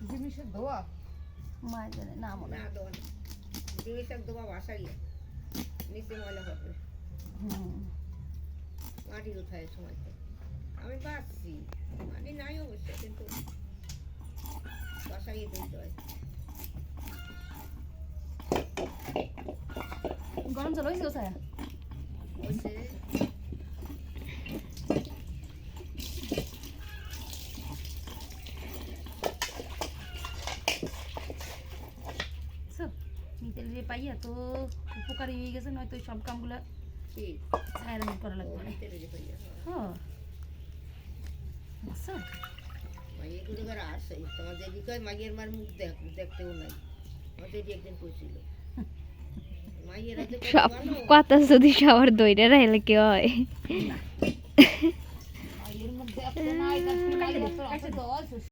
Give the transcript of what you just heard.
কিসের দোয়া? মায়ের জানে না মনে না দোয়া না দুই শাক দোয়া বাসাই নিচে ময়লা হবে হুম। মাটি উঠায় সময় আমি বাঁচছি। মাটি নাই অবশ্য কিন্তু বাসাই দিতে হয়। গরম জল হয়েছে ছায়া হচ্ছে রে পাইয়া তো উপকারী হয়ে গেছে নয়তো সব কামগুলা কি? করা লাগবে হ্যাঁ আসে। মাইয়ের মার মুখ দেখ দেখতেও নাই। আমার একদিন কইছিল। কথা যদি সবার দইরা রাইলে কি হয়? নাই